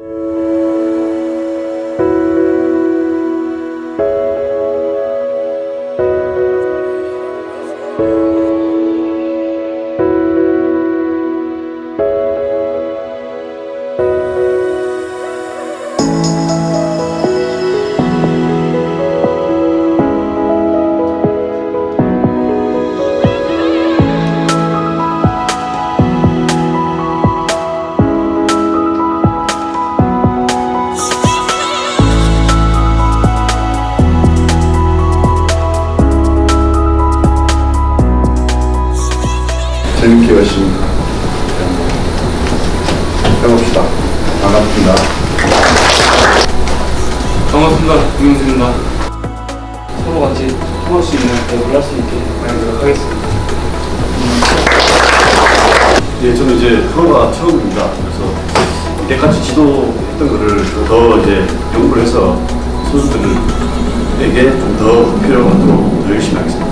you 재밌게 열심히 해봅시다. 반갑습니다. 반갑습니다. 김영수입니다. 서로 같이 통할 수 있는 대우를 할 수 있게 많이 노력하겠습니다. 예, 저는 이제 프로가 처음입니다. 그래서 이때까지 지도했던 거를 더 이제 연구를 해서 선수들에게 좀더 필요하도록 더 열심히 하겠습니다.